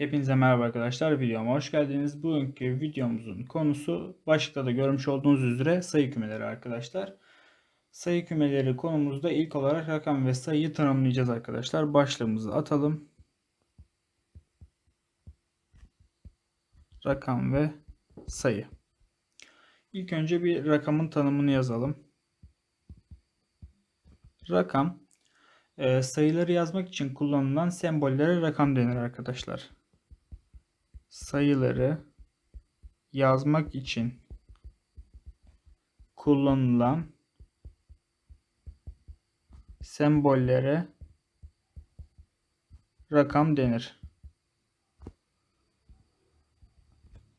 Hepinize merhaba arkadaşlar. Videoma hoş geldiniz. Bugünkü videomuzun konusu başlıkta da görmüş olduğunuz üzere sayı kümeleri arkadaşlar. Sayı kümeleri konumuzda ilk olarak rakam ve sayıyı tanımlayacağız arkadaşlar. Başlığımızı atalım. Rakam ve sayı. İlk önce bir rakamın tanımını yazalım. Rakam e, sayıları yazmak için kullanılan sembollere rakam denir arkadaşlar sayıları yazmak için kullanılan sembollere rakam denir.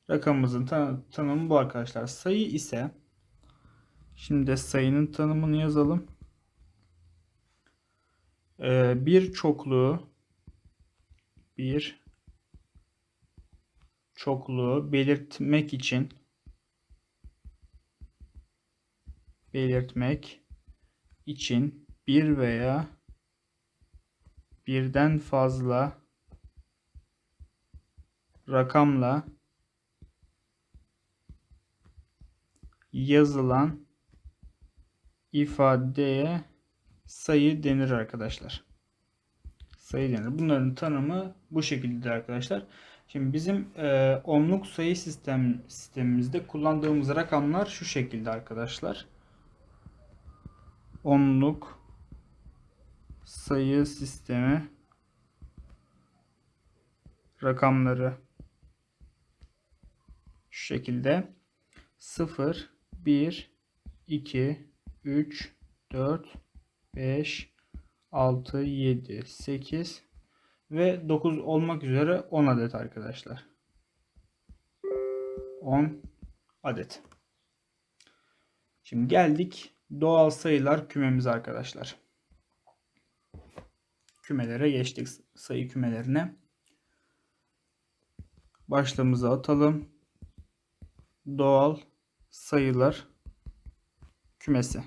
Rakamımızın tan tanımı bu arkadaşlar. Sayı ise şimdi sayının tanımını yazalım. Ee, bir çokluğu bir çokluğu belirtmek için belirtmek için bir veya birden fazla rakamla yazılan ifadeye sayı denir arkadaşlar. Sayı denir. Bunların tanımı bu şekildedir arkadaşlar. Şimdi bizim e, onluk sayı sistem sistemimizde kullandığımız rakamlar şu şekilde arkadaşlar. Onluk sayı sistemi rakamları şu şekilde 0 1 2 3 4 5 6 7 8 ve 9 olmak üzere 10 adet arkadaşlar. 10 adet. Şimdi geldik doğal sayılar kümemiz arkadaşlar. Kümelere geçtik sayı kümelerine. Başlığımızı atalım. Doğal sayılar kümesi.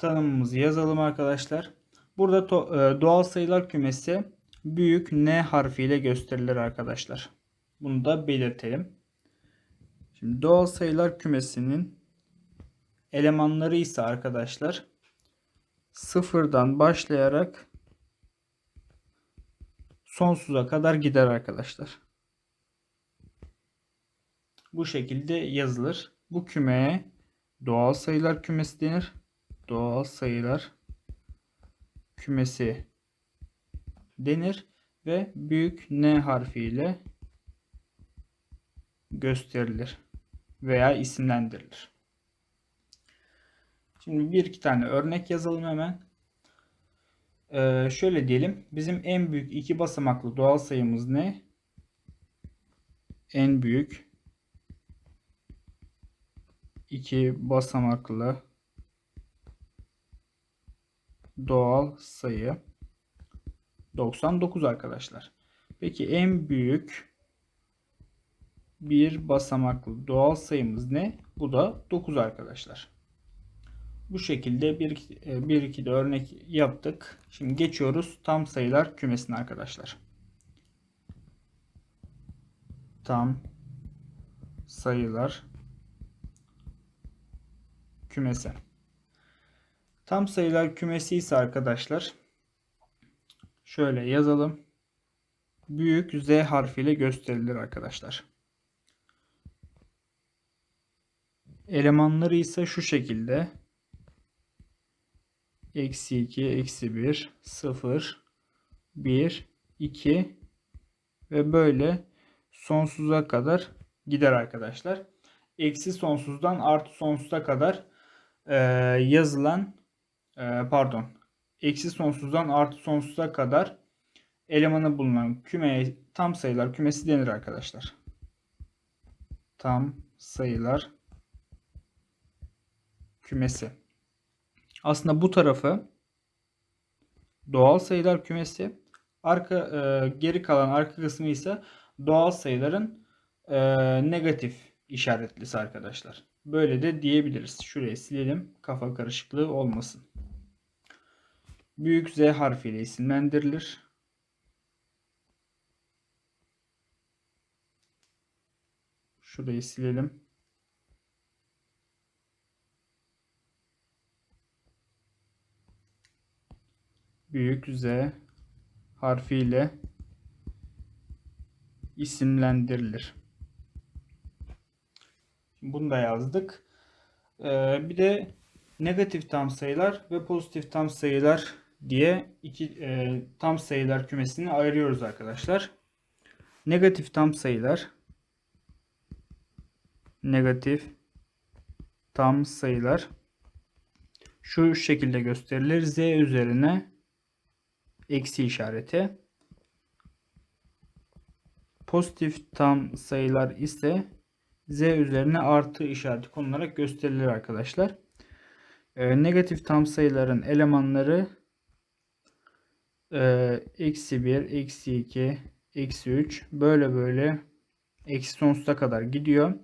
Tanımımızı yazalım arkadaşlar. Burada e, doğal sayılar kümesi büyük N harfiyle gösterilir arkadaşlar. Bunu da belirtelim. Şimdi doğal sayılar kümesinin elemanları ise arkadaşlar sıfırdan başlayarak sonsuza kadar gider arkadaşlar. Bu şekilde yazılır. Bu kümeye doğal sayılar kümesi denir doğal sayılar kümesi denir ve büyük N harfiyle gösterilir veya isimlendirilir. Şimdi bir iki tane örnek yazalım hemen. Ee, şöyle diyelim. Bizim en büyük iki basamaklı doğal sayımız ne? En büyük iki basamaklı doğal sayı 99 arkadaşlar. Peki en büyük bir basamaklı doğal sayımız ne? Bu da 9 arkadaşlar. Bu şekilde bir, e, bir iki de örnek yaptık. Şimdi geçiyoruz tam sayılar kümesine arkadaşlar. Tam sayılar kümesi. Tam sayılar kümesi ise arkadaşlar şöyle yazalım. Büyük Z harfiyle gösterilir arkadaşlar. Elemanları ise şu şekilde. Eksi 2, eksi 1, 0, 1, 2 ve böyle sonsuza kadar gider arkadaşlar. Eksi sonsuzdan artı sonsuza kadar e, yazılan e, pardon eksi sonsuzdan artı sonsuza kadar elemanı bulunan kümeye tam sayılar kümesi denir arkadaşlar. Tam sayılar kümesi. Aslında bu tarafı doğal sayılar kümesi, arka e, geri kalan arka kısmı ise doğal sayıların e, negatif işaretlisi arkadaşlar. Böyle de diyebiliriz. Şurayı silelim. Kafa karışıklığı olmasın. Büyük Z harfiyle isimlendirilir. Şurayı silelim. Büyük Z harfiyle isimlendirilir. Bunu da yazdık. Ee, bir de negatif tam sayılar ve pozitif tam sayılar diye iki e, tam sayılar kümesini ayırıyoruz arkadaşlar. Negatif tam sayılar negatif tam sayılar şu şekilde gösterilir. Z üzerine eksi işareti. Pozitif tam sayılar ise z üzerine artı işareti konularak gösterilir arkadaşlar. Ee, negatif tam sayıların elemanları e, eksi 1, eksi 2, eksi 3 böyle böyle eksi sonsuza kadar gidiyor.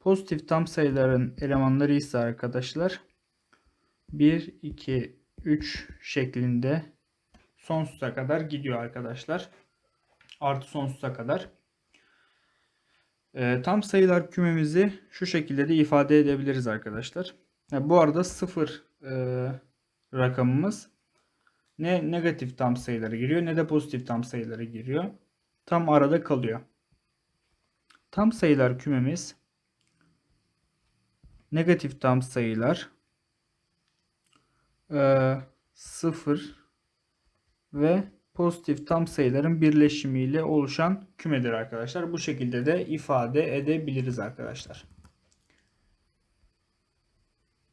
Pozitif tam sayıların elemanları ise arkadaşlar 1, 2, 3 şeklinde sonsuza kadar gidiyor arkadaşlar. Artı sonsuza kadar. E, tam sayılar kümemizi şu şekilde de ifade edebiliriz arkadaşlar. Yani bu arada sıfır e, rakamımız ne negatif tam sayıları giriyor ne de pozitif tam sayıları giriyor. Tam arada kalıyor. Tam sayılar kümemiz negatif tam sayılar e, 0 ve pozitif tam sayıların birleşimiyle oluşan kümedir arkadaşlar. Bu şekilde de ifade edebiliriz arkadaşlar.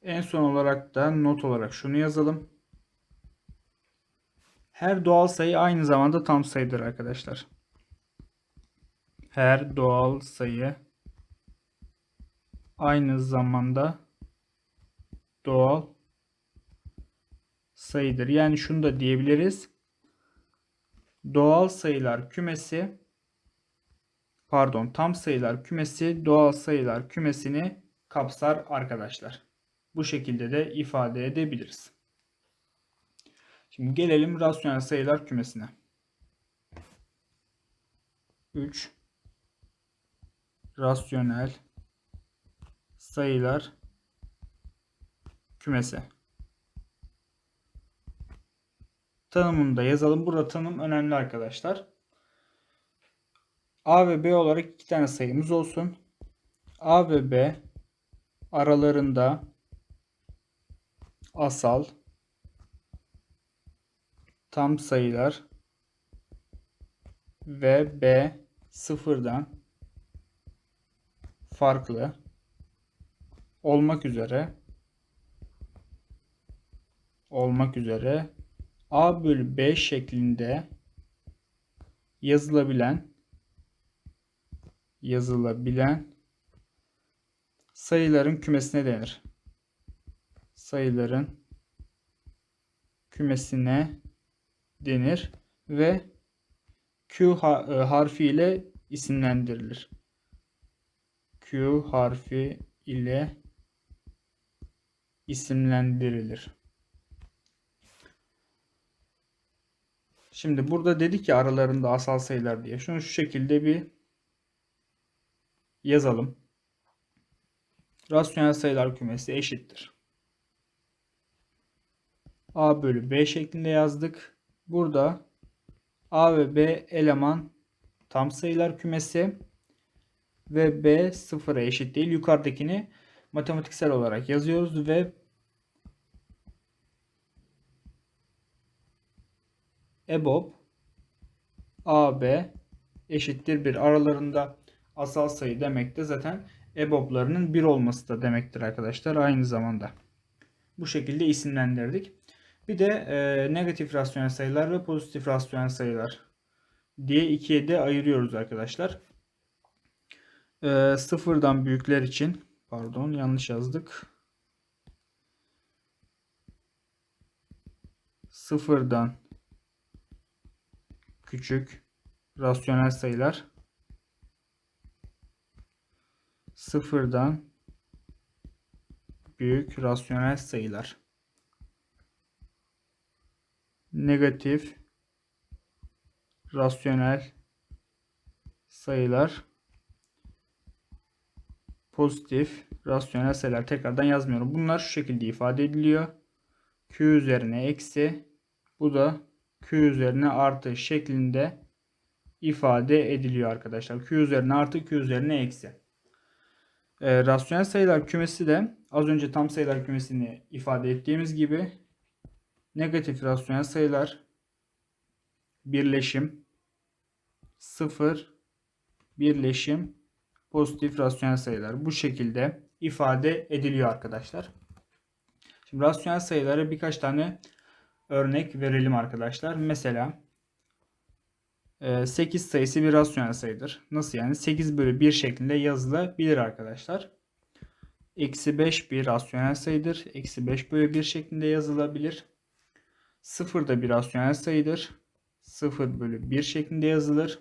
En son olarak da not olarak şunu yazalım. Her doğal sayı aynı zamanda tam sayıdır arkadaşlar. Her doğal sayı aynı zamanda doğal sayıdır. Yani şunu da diyebiliriz doğal sayılar kümesi pardon tam sayılar kümesi doğal sayılar kümesini kapsar arkadaşlar. Bu şekilde de ifade edebiliriz. Şimdi gelelim rasyonel sayılar kümesine. 3 rasyonel sayılar kümesi. tanımını da yazalım. Burada tanım önemli arkadaşlar. A ve B olarak iki tane sayımız olsun. A ve B aralarında asal tam sayılar ve B sıfırdan farklı olmak üzere olmak üzere A bölü B şeklinde yazılabilen yazılabilen sayıların kümesine denir. Sayıların kümesine denir ve Q e, harfi ile isimlendirilir. Q harfi ile isimlendirilir. Şimdi burada dedik ki aralarında asal sayılar diye. Şunu şu şekilde bir yazalım. Rasyonel sayılar kümesi eşittir. A bölü B şeklinde yazdık. Burada A ve B eleman tam sayılar kümesi ve B sıfıra eşit değil. Yukarıdakini matematiksel olarak yazıyoruz ve EBOB AB eşittir 1. Aralarında asal sayı demek de zaten EBOB'larının 1 olması da demektir arkadaşlar aynı zamanda. Bu şekilde isimlendirdik. Bir de e, negatif rasyonel sayılar ve pozitif rasyonel sayılar diye ikiye de ayırıyoruz arkadaşlar. E, sıfırdan büyükler için pardon yanlış yazdık. Sıfırdan küçük rasyonel sayılar sıfırdan büyük rasyonel sayılar negatif rasyonel sayılar pozitif rasyonel sayılar tekrardan yazmıyorum. Bunlar şu şekilde ifade ediliyor. Q üzerine eksi bu da Q üzerine artı şeklinde ifade ediliyor arkadaşlar. Q üzerine artı Q üzerine eksi. E, rasyonel sayılar kümesi de az önce tam sayılar kümesini ifade ettiğimiz gibi negatif rasyonel sayılar birleşim 0 birleşim pozitif rasyonel sayılar bu şekilde ifade ediliyor arkadaşlar. Şimdi rasyonel sayılara birkaç tane örnek verelim arkadaşlar. Mesela 8 e, sayısı bir rasyonel sayıdır. Nasıl yani? 8 bölü 1 şeklinde yazılabilir arkadaşlar. Eksi 5 bir rasyonel sayıdır. Eksi 5 bölü 1 şeklinde yazılabilir. 0 da bir rasyonel sayıdır. 0 bölü 1 şeklinde yazılır.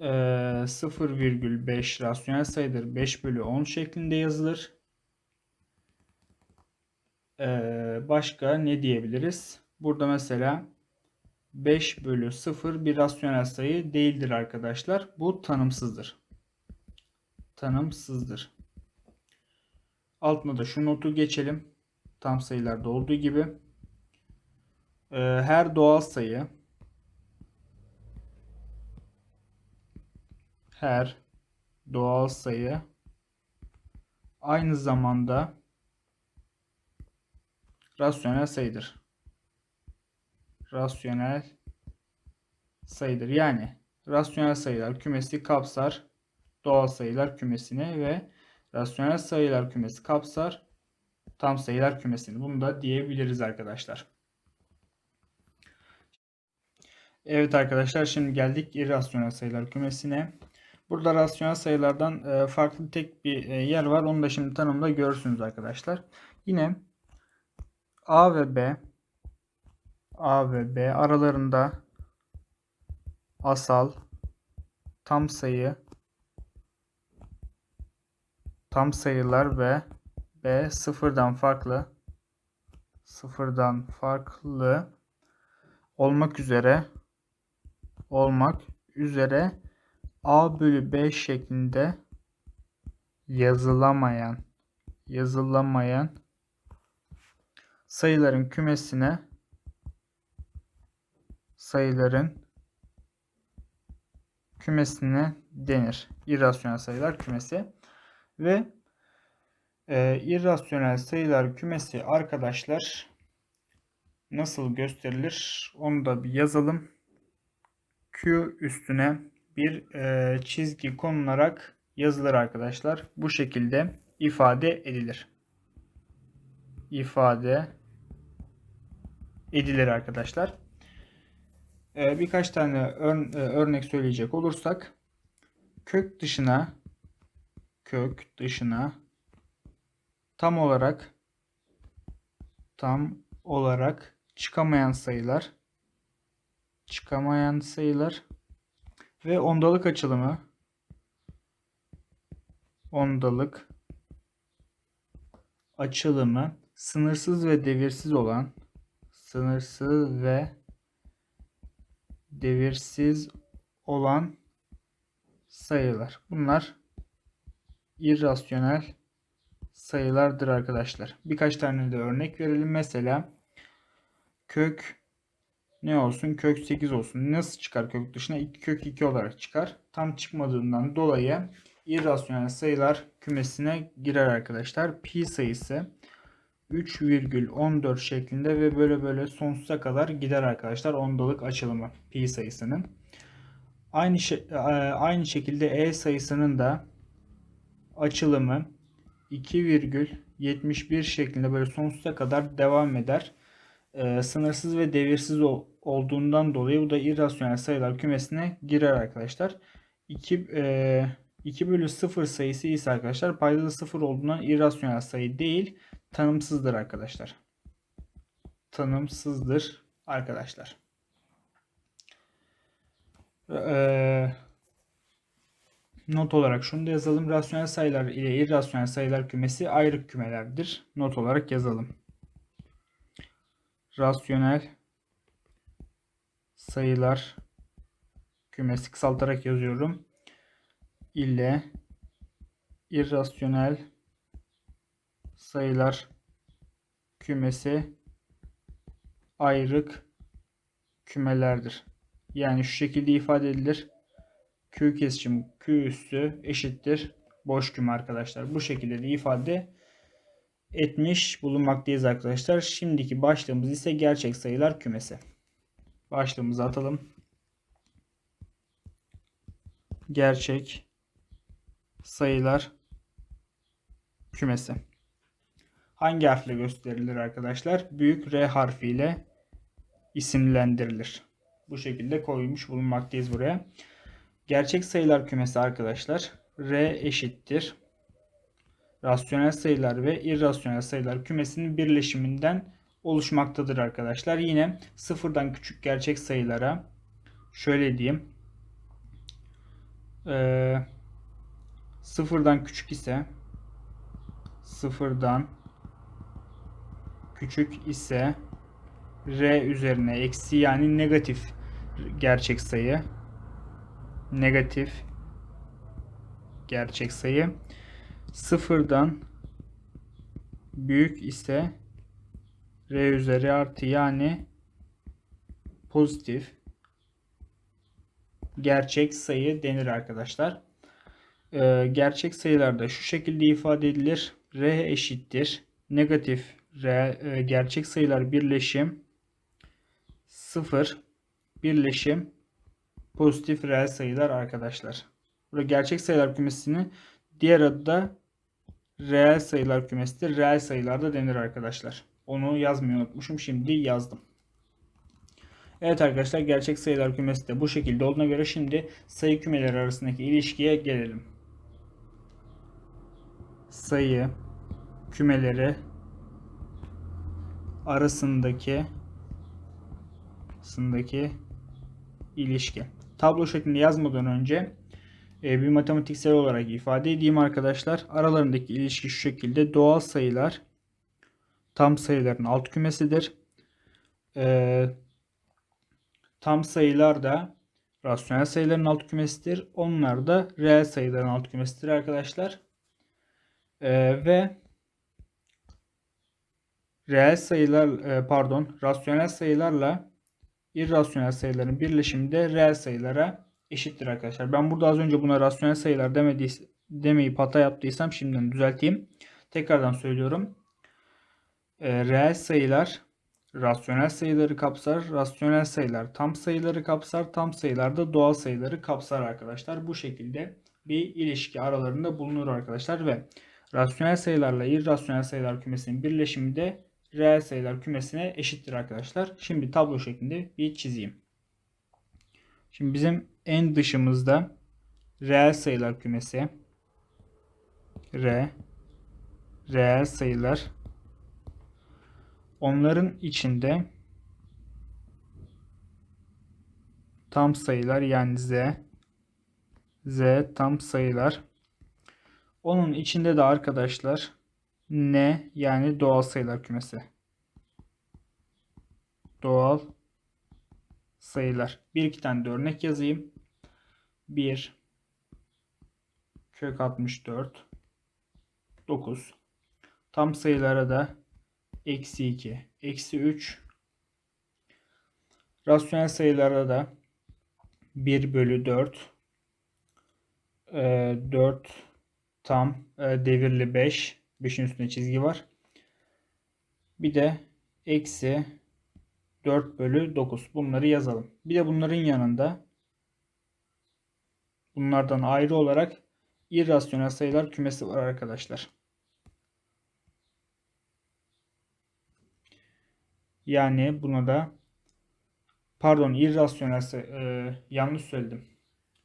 0,5 ee, rasyonel sayıdır. 5 bölü 10 şeklinde yazılır. Ee, başka ne diyebiliriz? Burada mesela 5 bölü 0 bir rasyonel sayı değildir arkadaşlar. Bu tanımsızdır. Tanımsızdır. Altına da şu notu geçelim. Tam sayılarda olduğu gibi. Ee, her doğal sayı her doğal sayı aynı zamanda rasyonel sayıdır. Rasyonel sayıdır. Yani rasyonel sayılar kümesi kapsar doğal sayılar kümesini ve rasyonel sayılar kümesi kapsar tam sayılar kümesini. Bunu da diyebiliriz arkadaşlar. Evet arkadaşlar şimdi geldik irrasyonel sayılar kümesine. Burada rasyonel sayılardan e, farklı tek bir e, yer var. Onu da şimdi tanımda görürsünüz arkadaşlar. Yine A ve B A ve B aralarında asal tam sayı tam sayılar ve B sıfırdan farklı sıfırdan farklı olmak üzere olmak üzere A bölü B şeklinde yazılamayan yazılamayan sayıların kümesine sayıların kümesine denir. İrrasyonel sayılar kümesi ve e, irrasyonel sayılar kümesi arkadaşlar nasıl gösterilir onu da bir yazalım. Q üstüne bir e, çizgi konularak yazılır arkadaşlar. Bu şekilde ifade edilir. İfade edilir arkadaşlar. E, birkaç tane ör, e, örnek söyleyecek olursak kök dışına kök dışına tam olarak tam olarak çıkamayan sayılar çıkamayan sayılar ve ondalık açılımı ondalık açılımı sınırsız ve devirsiz olan sınırsız ve devirsiz olan sayılar. Bunlar irrasyonel sayılardır arkadaşlar. Birkaç tane de örnek verelim. Mesela kök ne olsun? Kök 8 olsun. Nasıl çıkar kök dışına? 2 kök 2 olarak çıkar. Tam çıkmadığından dolayı irrasyonel sayılar kümesine girer arkadaşlar. Pi sayısı 3,14 şeklinde ve böyle böyle sonsuza kadar gider arkadaşlar ondalık açılımı pi sayısının. Aynı e, aynı şekilde e sayısının da açılımı 2,71 şeklinde böyle sonsuza kadar devam eder. Ee, sınırsız ve devirsiz olduğundan dolayı bu da irrasyonel sayılar kümesine girer arkadaşlar. 2 e, 2 bölü 0 sayısı ise arkadaşlar paydalı 0 olduğundan irrasyonel sayı değil tanımsızdır arkadaşlar. Tanımsızdır arkadaşlar. Ee, not olarak şunu da yazalım. Rasyonel sayılar ile irrasyonel sayılar kümesi ayrı kümelerdir. Not olarak yazalım. Rasyonel sayılar kümesi kısaltarak yazıyorum. ile irrasyonel sayılar kümesi ayrık kümelerdir. Yani şu şekilde ifade edilir. Q kesişim Q üssü eşittir boş küme arkadaşlar. Bu şekilde de ifade etmiş bulunmaktayız arkadaşlar. Şimdiki başlığımız ise gerçek sayılar kümesi. Başlığımızı atalım. Gerçek sayılar kümesi. Hangi harfle gösterilir arkadaşlar? Büyük R harfiyle isimlendirilir. Bu şekilde koymuş bulunmaktayız buraya. Gerçek sayılar kümesi arkadaşlar R eşittir. Rasyonel sayılar ve irrasyonel sayılar kümesinin birleşiminden oluşmaktadır arkadaşlar. Yine sıfırdan küçük gerçek sayılara şöyle diyeyim. Ee, sıfırdan küçük ise sıfırdan küçük ise r üzerine eksi yani negatif gerçek sayı negatif gerçek sayı sıfırdan büyük ise r üzeri artı yani pozitif gerçek sayı denir arkadaşlar. Ee, gerçek sayılarda şu şekilde ifade edilir. r eşittir negatif r e, gerçek sayılar birleşim 0 birleşim pozitif reel sayılar arkadaşlar. Burada gerçek sayılar kümesini diğer adı da reel sayılar kümesidir. Reel sayılar da denir arkadaşlar. Onu yazmayı unutmuşum. Şimdi yazdım. Evet arkadaşlar gerçek sayılar kümesi de bu şekilde olduğuna göre şimdi sayı kümeleri arasındaki ilişkiye gelelim. Sayı kümeleri arasındaki arasındaki ilişki. Tablo şeklinde yazmadan önce bir matematiksel olarak ifade edeyim arkadaşlar. Aralarındaki ilişki şu şekilde. Doğal sayılar tam sayıların alt kümesidir. E, tam sayılar da rasyonel sayıların alt kümesidir. Onlar da reel sayıların alt kümesidir arkadaşlar. E, ve reel sayılar e, pardon rasyonel sayılarla irrasyonel sayıların birleşimi de reel sayılara eşittir arkadaşlar. Ben burada az önce buna rasyonel sayılar demediys demeyip hata yaptıysam şimdiden düzelteyim. Tekrardan söylüyorum. E, reel sayılar rasyonel sayıları kapsar. Rasyonel sayılar tam sayıları kapsar. Tam sayılar da doğal sayıları kapsar arkadaşlar. Bu şekilde bir ilişki aralarında bulunur arkadaşlar ve rasyonel sayılarla irrasyonel sayılar kümesinin birleşimi de reel sayılar kümesine eşittir arkadaşlar. Şimdi tablo şeklinde bir çizeyim. Şimdi bizim en dışımızda reel sayılar kümesi. R. Reel sayılar. Onların içinde tam sayılar yani Z. Z tam sayılar. Onun içinde de arkadaşlar N yani doğal sayılar kümesi. Doğal sayılar. Bir iki tane de örnek yazayım. 1 kök 64 9 tam sayılara da eksi 2 eksi 3 rasyonel sayılara da 1 bölü 4 4 tam e, devirli 5 5'in üstünde çizgi var. Bir de eksi 4 bölü 9. Bunları yazalım. Bir de bunların yanında bunlardan ayrı olarak irrasyonel sayılar kümesi var arkadaşlar. Yani buna da pardon irrasyonel e, yanlış söyledim.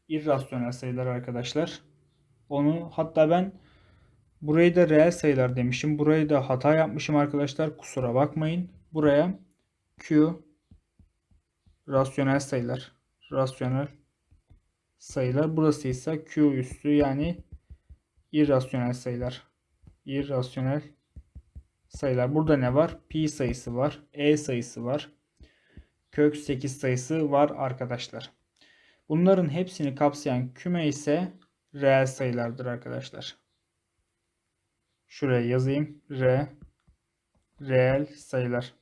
İrrasyonel sayılar arkadaşlar. Onu hatta ben Burayı da reel sayılar demişim. Burayı da hata yapmışım arkadaşlar. Kusura bakmayın. Buraya Q rasyonel sayılar. Rasyonel sayılar. Burası ise Q üstü yani irrasyonel sayılar. İrrasyonel sayılar. Burada ne var? Pi sayısı var. E sayısı var. Kök 8 sayısı var arkadaşlar. Bunların hepsini kapsayan küme ise reel sayılardır arkadaşlar. Şuraya yazayım. R reel sayılar.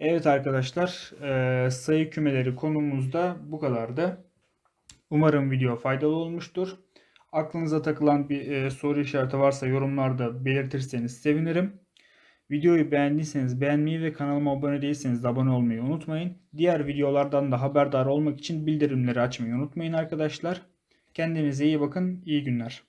Evet arkadaşlar eee, sayı kümeleri konumuzda bu kadardı. Umarım video faydalı olmuştur. Aklınıza takılan bir eee, soru işareti varsa yorumlarda belirtirseniz sevinirim. Videoyu beğendiyseniz beğenmeyi ve kanalıma abone değilseniz de abone olmayı unutmayın. Diğer videolardan da haberdar olmak için bildirimleri açmayı unutmayın arkadaşlar. Kendinize iyi bakın. İyi günler.